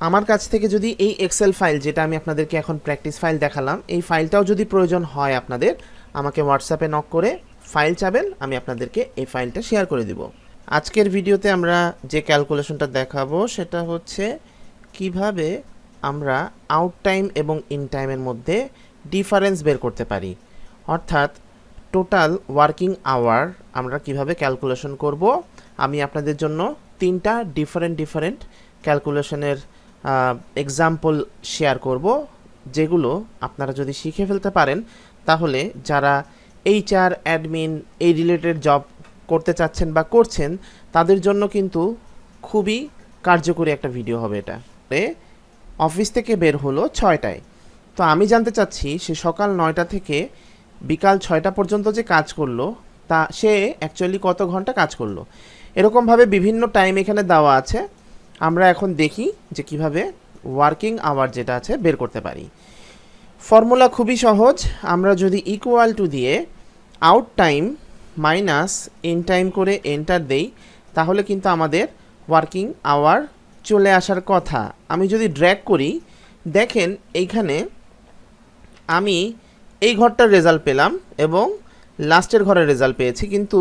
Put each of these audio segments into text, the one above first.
আমার কাছ থেকে যদি এই এক্সেল ফাইল যেটা আমি আপনাদেরকে এখন প্র্যাকটিস ফাইল দেখালাম, এই ফাইলটাও যদি প্রয়োজন হয় আপনাদের, আমাকে হোয়াটসঅ্যাপে নক করে ফাইল চাবেন, আমি আপনাদেরকে এই ফাইলটা শেয়ার করে দিব। আজকের ভিডিওতে আমরা যে ক্যালকুলেশনটা দেখাবো, সেটা হচ্ছে কীভাবে আমরা আউট টাইম এবং ইন টাইমের মধ্যে ডিফারেন্স বের করতে পারি। অর্থাৎ টোটাল ওয়ার্কিং আওয়ার আমরা কীভাবে ক্যালকুলেশন করব, আমি আপনাদের জন্য তিনটা ডিফারেন্ট ডিফারেন্ট ক্যালকুলেশনের এক্সাম্পল শেয়ার করব, যেগুলো আপনারা যদি শিখে ফেলতে পারেন, তাহলে যারা এইচআর অ্যাডমিন এই রিলেটেড জব করতে চাচ্ছেন বা করছেন, তাদের জন্য কিন্তু খুবই কার্যকরী একটা ভিডিও হবে এটা। অফিস থেকে বের হলো ছয়টায়। তো আমি জানতে চাচ্ছি, সে সকাল নয়টা থেকে বিকাল ছয়টা পর্যন্ত যে কাজ করল, তা সে অ্যাকচুয়ালি কত ঘণ্টা কাজ করল? এরকমভাবে বিভিন্ন টাইম এখানে দেওয়া আছে। আমরা এখন দেখি যে কীভাবে ওয়ার্কিং আওয়ার যেটা আছে বের করতে পারি। ফর্মুলা খুবই সহজ, আমরা যদি ইকুয়াল টু দিয়ে out time minus in time করে এন্টার দেই, তাহলে কিন্তু আমাদের ওয়ার্কিং আওয়ার চলে আসার কথা। আমি যদি ড্র্যাগ করি, দেখেন এইখানে আমি এই ঘরটার রেজাল্ট পেলাম এবং লাস্টের ঘরের রেজাল্ট পেয়েছি, কিন্তু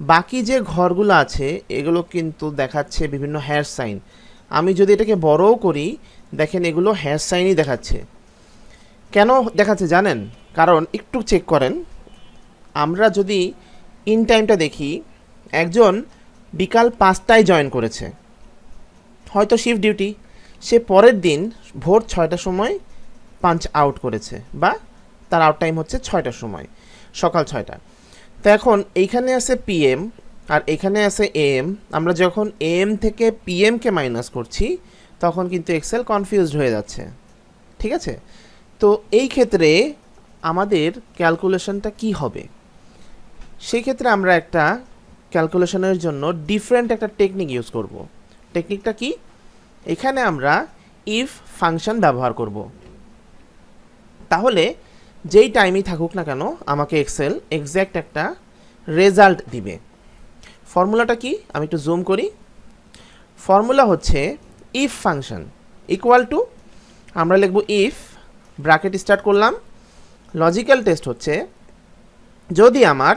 বাকি যে ঘরগুলো আছে, এগুলো কিন্তু দেখাচ্ছে বিভিন্ন হেয়ার সাইন আমি যদি এটাকে বড়ও করি, দেখেন এগুলো হেয়ার সাইনই দেখাচ্ছে। কেন দেখাচ্ছে জানেন? কারণ একটু চেক করেন। আমরা যদি ইন টাইমটা দেখি, একজন বিকাল পাঁচটায় জয়েন করেছে। হয়তো শিফট ডিউটি সে পরের দিন ভোর ছয়টার সময় পাঞ্চ আউট করেছে বা তার আউট টাইম হচ্ছে ছয়টার সময়, সকাল ছয়টা। তো এখন এইখানে আছে পিএম আর এখানে আছে এম আমরা যখন এম থেকে পিএমকে মাইনাস করছি, তখন কিন্তু এক্সেল কনফিউজড হয়ে যাচ্ছে। ঠিক আছে? তো এই ক্ষেত্রে আমাদের ক্যালকুলেশনটা কি হবে? সেই ক্ষেত্রে আমরা একটা ক্যালকুলেশনের জন্য ডিফারেন্ট একটা টেকনিক ইউজ করব। টেকনিকটা কি? এখানে আমরা ইফ ফাংশন ব্যবহার করব। তাহলে যেই টাইমই থাকুক না কেন, আমাকে এক্সেল এক্স্যাক্ট একটা রেজাল্ট দিবে। ফর্মুলাটা কি? আমি একটু জুম করি। ফর্মুলা হচ্ছে ইফ ফাংশন ইকুয়াল টু আমরা লিখব ইফ ব্র্যাকেট স্টার্ট করলাম। লজিক্যাল টেস্ট হচ্ছে, যদি আমার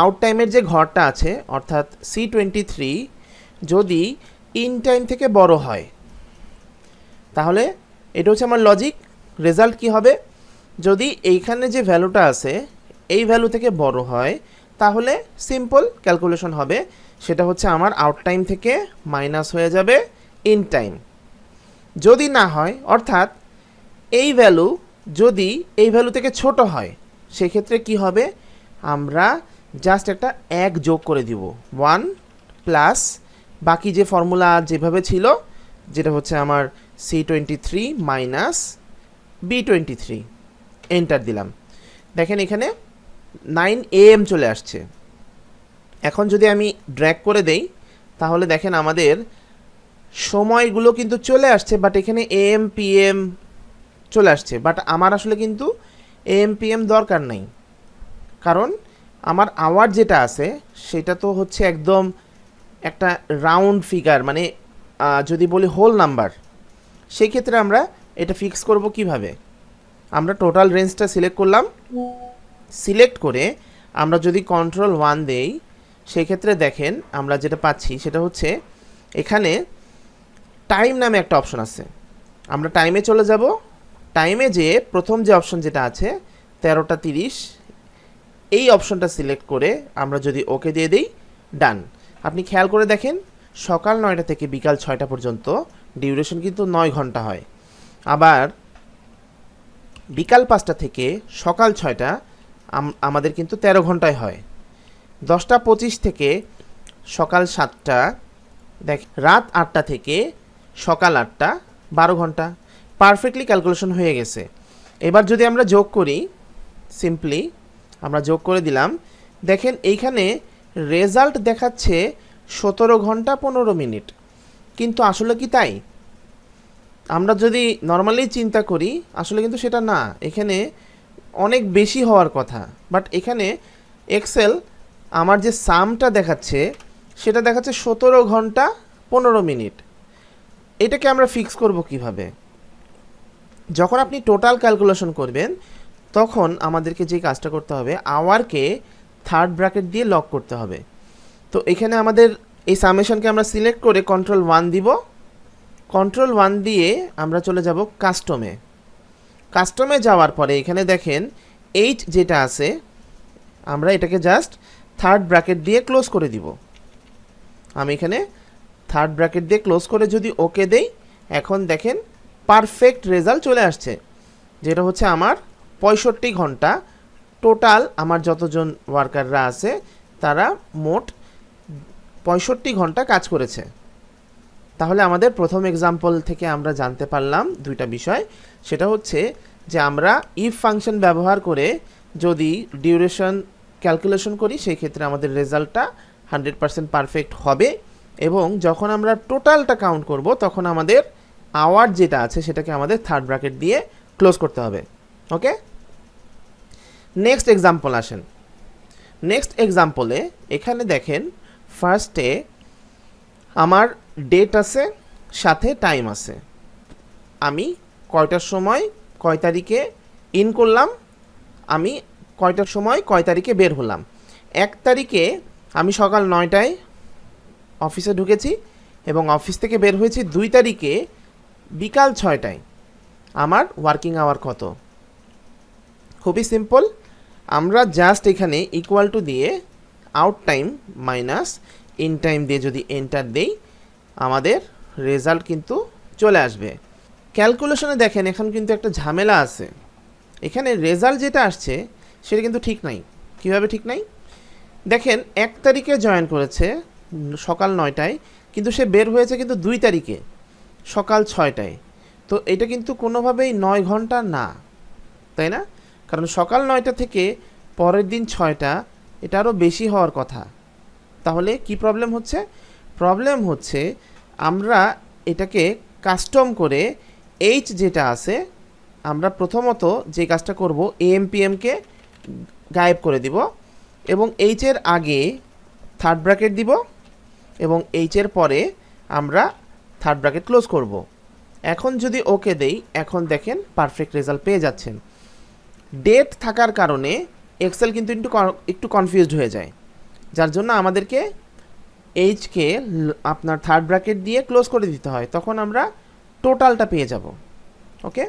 আউট টাইমের যে ঘরটা আছে, অর্থাৎ সি টোয়েন্টি থ্রি যদি ইন টাইম থেকে বড় হয়, তাহলে এটা হচ্ছে আমার লজিক রেজাল্ট কি হবে? যদি এইখানে যে ভ্যালুটা আছে, এই ভ্যালু থেকে বড় হয় তাহলে সিম্পল ক্যালকুলেশন হবে। সেটা হচ্ছে আমার আউট টাইম থেকে মাইনাস হয়ে যাবে ইন টাইম যদি না হয়, অর্থাৎ এই ভ্যালু যদি এই ভ্যালু থেকে ছোট হয়, সেক্ষেত্রে কি হবে? আমরা জাস্ট একটা এক যোগ করে দিব। ওয়ান প্লাস বাকি যে ফর্মুলা যেভাবে ছিল, যেটা হচ্ছে আমার C twenty three minus B twenty three enter দিলাম। দেখেন এখানে নাইন এএম চলে আসছে। এখন যদি আমি ড্র্যাগ করে দেই, তাহলে দেখেন আমাদের সময়গুলো কিন্তু চলে আসছে বাট এখানে এএম পিএম চলে আসছে। বাট আমার আসলে কিন্তু এএম পিএম দরকার নাই। কারণ আমার আওয়ার যেটা আছে, সেটা তো হচ্ছে একদম একটা রাউন্ড ফিগার মানে যদি বলি হোল নাম্বার সেই ক্ষেত্রে আমরা এটা ফিক্স করব কীভাবে? আমরা টোটাল রেঞ্জটা সিলেক্ট করলাম। সিলেক্ট করে আমরা যদি কন্ট্রোল ওয়ান দেই সেই ক্ষেত্রে দেখেন আমরা যেটা পাচ্ছি সেটা হচ্ছে এখানে টাইম নামে একটা অপশন আছে। আমরা টাইমে চলে যাব। টাইমে যে প্রথম যে অপশন যেটা আছে, তেরোটা তিরিশ, এই অপশনটা সিলেক্ট করে আমরা যদি ওকে দিয়ে দিই ডান আপনি খেয়াল করে দেখেন, সকাল নয়টা থেকে বিকাল ছয়টা পর্যন্ত ডিউরেশন কিন্তু নয় ঘণ্টা হয়। আবার বিকাল পাঁচটা থেকে সকাল ছয়টা আমাদের কিন্তু তেরো ঘন্টায় হয়। দশটা পঁচিশ থেকে সকাল সাতটা, দেখ, রাত আটটা থেকে সকাল আটটা, বারো ঘণ্টা। পারফেক্টলি ক্যালকুলেশন হয়ে গেছে। এবার যদি আমরা যোগ করি সিম্পলি আমরা যোগ করে দিলাম, দেখেন এইখানে রেজাল্ট দেখাচ্ছে সতেরো ঘণ্টা পনেরো মিনিট। কিন্তু আসলে কি তাই? আমরা যদি নর্মালি চিন্তা করি, আসলে কিন্তু সেটা না। এখানে অনেক বেশি হওয়ার কথা। বাট এখানে এক্সেল আমার যে সামটা দেখাচ্ছে, সেটা দেখাচ্ছে সতেরো ঘণ্টা পনেরো মিনিট। এটাকে আমরা ফিক্স করব কীভাবে? যখন আপনি টোটাল ক্যালকুলেশন করবেন, তখন আমাদেরকে যে কাজটা করতে হবে আওয়ারকে থার্ড ব্র্যাকেট দিয়ে লক করতে হবে। তো এখানে আমাদের এই সামেশনকে আমরা সিলেক্ট করে কন্ট্রোল ওয়ান দিব। কন্ট্রোল ওয়ান দিয়ে আমরা চলে যাব কাস্টমে কাস্টমে যাওয়ার পরে এখানে দেখেন এইট যেটা আছে, আমরা এটাকে জাস্ট থার্ড ব্র্যাকেট দিয়ে ক্লোজ করে দিব। আমি এখানে থার্ড ব্র্যাকেট দিয়ে ক্লোজ করে যদি ওকে দেই, এখন দেখেন পারফেক্ট রেজাল্ট চলে আসছে, যেটা হচ্ছে আমার পঁয়ষট্টি ঘণ্টা টোটাল আমার যতজন ওয়ার্কাররা আছে, তারা মোট পঁয়ষট্টি ঘণ্টা কাজ করেছে। তাহলে আমাদের প্রথম এক্সাম্পল থেকে আমরা জানতে পারলাম দুইটা বিষয়। সেটা হচ্ছে যে আমরা ইফ ফাংশন ব্যবহার করে যদি ডিউরেশন ক্যালকুলেশন করি সেই ক্ষেত্রে আমাদের রেজাল্টটা হান্ড্রেড পারসেন্ট পারফেক্ট হবে এবং যখন আমরা টোটালটা কাউন্ট করব, তখন আমাদের আওয়ার যেটা আছে, সেটাকে আমাদের থার্ড ব্র্যাকেট দিয়ে ক্লোজ করতে হবে। ওকে নেক্সট এক্সাম্পল আসেন। নেক্সট এক্সাম্পলে এখানে দেখেন ফার্স্টে আমার ডেট আছে, সাথে টাইম আছে। আমি কয়টার সময় কয় তারিখে ইন করলাম, আমি কয়টার সময় কয় তারিখে বের হলাম। এক তারিখে আমি সকাল নয়টায় অফিসে ঢুকেছি এবং অফিস থেকে বের হয়েছি দুই তারিখে বিকাল ছয়টায়। আমার ওয়ার্কিং আওয়ার কত? খুবই সিম্পল আমরা জাস্ট এখানে ইকুয়াল টু দিয়ে out time minus in time দিয়ে যদি এন্টার দেই আমাদের রেজাল্ট কিন্তু চলে আসবে। ক্যালকুলেশনে দেখেন, এখন কিন্তু একটা ঝামেলা আছে। এখানে রেজাল্ট যেটা আসছে, সেটা কিন্তু ঠিক নাই। কীভাবে ঠিক নাই? দেখেন, এক তারিখে জয়েন করেছে সকাল নয়টায়, কিন্তু সে বের হয়েছে কিন্তু দুই তারিখে, সকাল ছয়টায়। তো এটা কিন্তু কোনোভাবেই নয় ঘণ্টা না, তাই না? কারণ সকাল নয়টা থেকে পরের দিন ছয়টা, এটা আরও বেশি হওয়ার কথা। তাহলে কি প্রবলেম হচ্ছে? প্রবলেম হচ্ছে আমরা এটাকে কাস্টম করে এইচ যেটা আছে, আমরা প্রথমত যে কাজটা করব এএমপিএমকে গায়েব করে দিব এবং এইচের আগে থার্ড ব্র্যাকেট দিব এবং এইচের পরে আমরা থার্ড ব্র্যাকেট ক্লোজ করব। এখন যদি ওকে দেই, এখন দেখেন পারফেক্ট রেজাল্ট পেয়ে যাচ্ছেন। ডেট থাকার কারণে এক্সেল কিন্তু একটু একটু কনফিউজড হয়ে যায়। যার জন্য আমাদেরকে এইচকে আপনার থার্ড ব্র্যাকেট দিয়ে ক্লোজ করে দিতে হয়, তখন আমরা টোটালটা পেয়ে যাব ওকে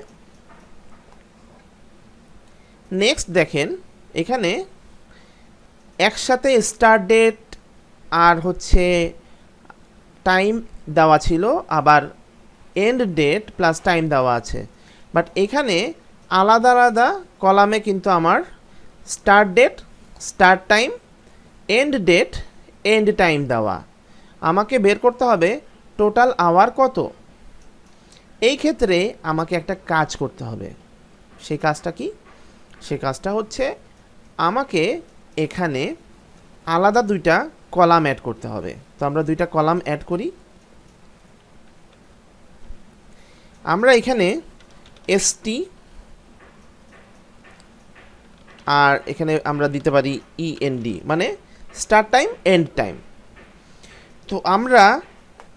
নেক্সট দেখেন, এখানে একসাথে স্টার্ট ডেট আর হচ্ছে টাইম দেওয়া ছিল, আবার এন্ড ডেট প্লাস টাইম দেওয়া আছে। বাট এখানে আলাদা আলাদা কলামে কিন্তু আমার start date start time end date end time দেওয়া। আমাকে বের করতে হবে টোটাল আওয়ার কত? এই ক্ষেত্রে আমাকে একটা কাজ করতে হবে। সেই কাজটা কি? সে কাজটা হচ্ছে আমাকে এখানে আলাদা দুইটা কলাম অ্যাড করতে হবে। তো আমরা দুইটা কলাম অ্যাড করি। আমরা এখানে এসটি আর এখানে আমরা দিতে পারি ইএনডি মানে স্টার্ট টাইম, এন্ড টাইম। তো আমরা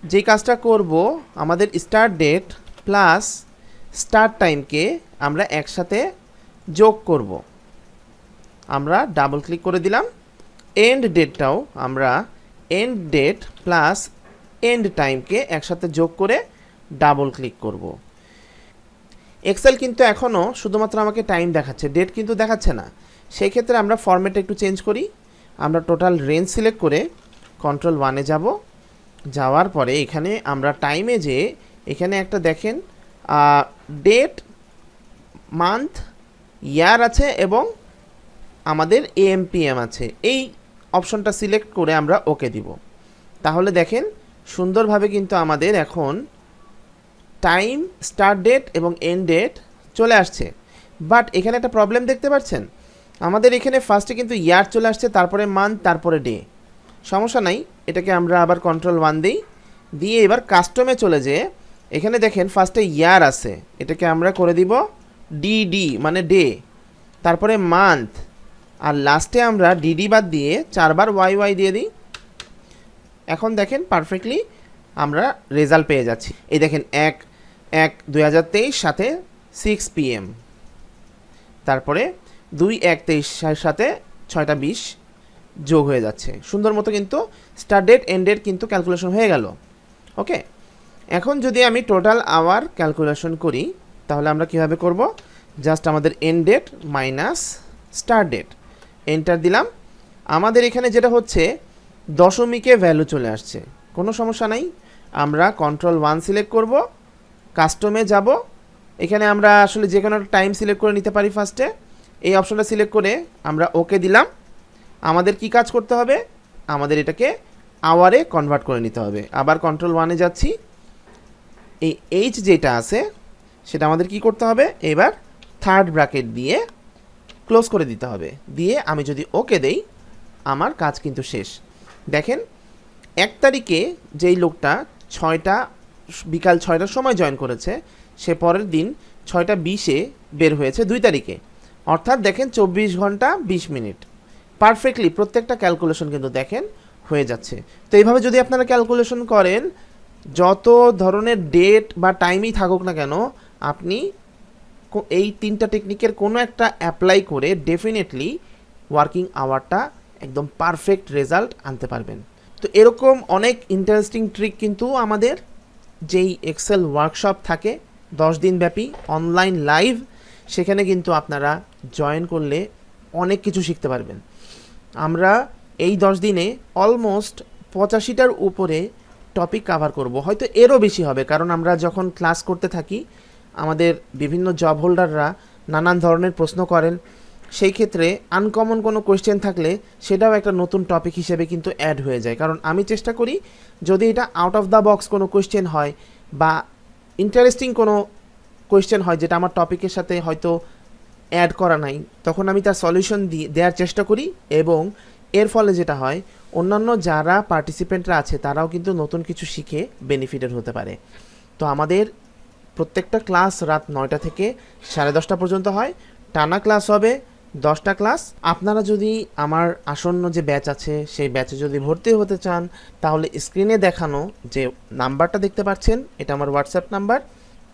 যে কাজটা করব, আমাদের স্টার্ট ডেট প্লাস স্টার্ট টাইমকে আমরা একসাথে যোগ করব। আমরা ডাবল ক্লিক করে দিলাম। এন্ড ডেটটাও আমরা এন্ড ডেট প্লাস এন্ড টাইমকে একসাথে যোগ করে ডাবল ক্লিক করব। এক্সেল কিন্তু এখনও শুধুমাত্র আমাকে টাইম দেখাচ্ছে, ডেট কিন্তু দেখাচ্ছে না। সেই ক্ষেত্রে আমরা ফরম্যাটটা একটু চেঞ্জ করি। আমরা টোটাল রেঞ্জ সিলেক্ট করে কন্ট্রোল ওয়ানে যাব। যাওয়ার পরে এখানে আমরা টাইমে যে এখানে একটা দেখেন ডেট মান্থ ইয়ার আছে এবং আমাদের এএমপিএম আছে। এই অপশনটা সিলেক্ট করে আমরা ওকে দিব। তাহলে দেখেন, সুন্দরভাবে কিন্তু আমাদের এখন টাইম স্টার্ট ডেট এবং এন্ড ডেট চলে আসছে। বাট এখানে একটা প্রবলেম দেখতে পাচ্ছেন? আমাদের এখানে ফার্স্টে কিন্তু ইয়ার চলে আসছে, তারপরে মান্থ তারপরে ডে সমস্যা নাই, এটাকে আমরা আবার কন্ট্রোল ওয়ান দিই। দিয়ে এবার কাস্টমে চলে যেয়ে, এখানে দেখেন ফার্স্টে ইয়ার আছে, এটাকে আমরা করে দিব ডিডি মানে ডে তারপরে মান্থ আর লাস্টে আমরা ডিডি বাদ দিয়ে চারবার ওয়াই ওয়াই দিয়ে দিই। এখন দেখেন পারফেক্টলি আমরা রেজাল্ট পেয়ে যাচ্ছি। এই দেখেন এক এক তেইশ, সাথে সিক্স পিএম তারপরে দুই এক তেইশ সাথে ছয়টা বিশ যোগ হয়ে যাচ্ছে। সুন্দর মতো কিন্তু স্টার্ট ডেট এন্ড ডেট কিন্তু ক্যালকুলেশন হয়ে গেল। ওকে? এখন যদি আমি টোটাল আওয়ার ক্যালকুলেশন করি, তাহলে আমরা কীভাবে করব? জাস্ট আমাদের end date minus start date enter দিলাম। আমাদের এখানে যেটা হচ্ছে, দশমিকে ভ্যালু চলে আসছে। কোনো সমস্যা নাই। আমরা কন্ট্রোল ওয়ান সিলেক্ট করব কাস্টমে যাব। এখানে আমরা আসলে যে কোনো টাইম সিলেক্ট করে নিতে পারি ফার্স্টে এই অপশনটা সিলেক্ট করে আমরা ওকে দিলাম। আমাদের কি কাজ করতে হবে? আমাদের এটাকে আওয়ারে কনভার্ট করে নিতে হবে। আবার কন্ট্রোল ওয়ানে যাচ্ছি। এই এইচ যেটা আছে, সেটা আমাদের কি করতে হবে? এবার থার্ড ব্র্যাকেট দিয়ে ক্লোজ করে দিতে হবে। দিয়ে আমি যদি ওকে দেই, আমার কাজ কিন্তু শেষ। দেখেন, এক তারিখে যেই লোকটা ছয়টা, বিকাল ছয়টার সময় জয়েন করেছে, সে পরের দিন ছয়টা বিশে বের হয়েছে দুই তারিখে। অর্থাৎ দেখেন চব্বিশ ঘণ্টা বিশ মিনিট। পারফেক্টলি প্রত্যেকটা ক্যালকুলেশন কিন্তু দেখেন হয়ে যাচ্ছে। তো এইভাবে যদি আপনারা ক্যালকুলেশন করেন, যত ধরনের ডেট বা টাইমই থাকুক না কেন, আপনি এই তিনটা টেকনিকের কোনো একটা অ্যাপ্লাই করে ডেফিনেটলি ওয়ার্কিং আওয়ারটা একদম পারফেক্ট রেজাল্ট আনতে পারবেন। তো এরকম অনেক ইন্টারেস্টিং ট্রিক কিন্তু আমাদের যেই এক্সেল ওয়ার্কশপ থাকে, দশ দিন ব্যাপী অনলাইন লাইভ সেখানে কিন্তু আপনারা জয়েন করলে অনেক কিছু শিখতে পারবেন। আমরা এই দশ দিনে অলমোস্ট পঁচাশিটার উপরে টপিক কাভার করব। হয়তো এরও বেশি হবে, কারণ আমরা যখন ক্লাস করতে থাকি, আমাদের বিভিন্ন জব হোল্ডাররা নানান ধরনের প্রশ্ন করেন। সেই ক্ষেত্রে আনকমন কোনো কোয়েশ্চেন থাকলে সেটাও একটা নতুন টপিক হিসেবে কিন্তু অ্যাড হয়ে যায়। কারণ আমি চেষ্টা করি, যদি এটা আউট অফ দ্য বক্স কোনো কোয়েশ্চেন হয় বা ইন্টারেস্টিং কোনো কোয়েশ্চেন হয় যেটা আমার টপিকের সাথে হয়তো অ্যাড করা নাই, তখন আমি তার সলিউশন দিয়ে, দেওয়ার চেষ্টা করি এবং এর ফলে যেটা হয়, অন্যান্য যারা পার্টিসিপেন্টরা আছে, তারাও কিন্তু নতুন কিছু শিখে বেনিফিটেড হতে পারে। তো আমাদের প্রত্যেকটা ক্লাস রাত নয়টা থেকে সাড়ে দশটা পর্যন্ত হয়। টানা ক্লাস হবে, দশটা ক্লাস আপনারা যদি আমার আসন্ন যে ব্যাচ আছে, সেই ব্যাচে যদি ভর্তি হতে চান, তাহলে স্ক্রিনে দেখানো যে নাম্বারটা দেখতে পাচ্ছেন, এটা আমার হোয়াটসঅ্যাপ নাম্বার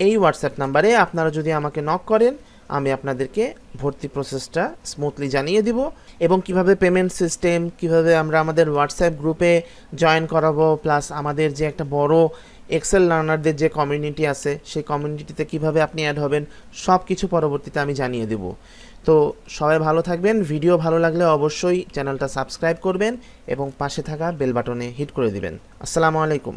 এই হোয়াটসঅ্যাপ নাম্বারে আপনারা যদি আমাকে নক করেন আমি আপনাদেরকে ভর্তি প্রসেসটা স্মুথলি জানিয়ে দিব এবং কীভাবে পেমেন্ট সিস্টেম কীভাবে আমরা আমাদের হোয়াটসঅ্যাপ গ্রুপে জয়েন করাবো প্লাস আমাদের যে একটা বড় এক্সেল লার্নারদের যে কমিউনিটি আছে, সেই কমিউনিটিতে কীভাবে আপনি অ্যাড হবেন সব কিছু পরবর্তীতে আমি জানিয়ে দেব। তো সবাই ভালো থাকবেন ভিডিও ভালো লাগলে অবশ্যই চ্যানেলটা সাবস্ক্রাইব করবেন এবং পাশে থাকা বেল বাটনে হিট করে দিবেন। আসসালামু আলাইকুম।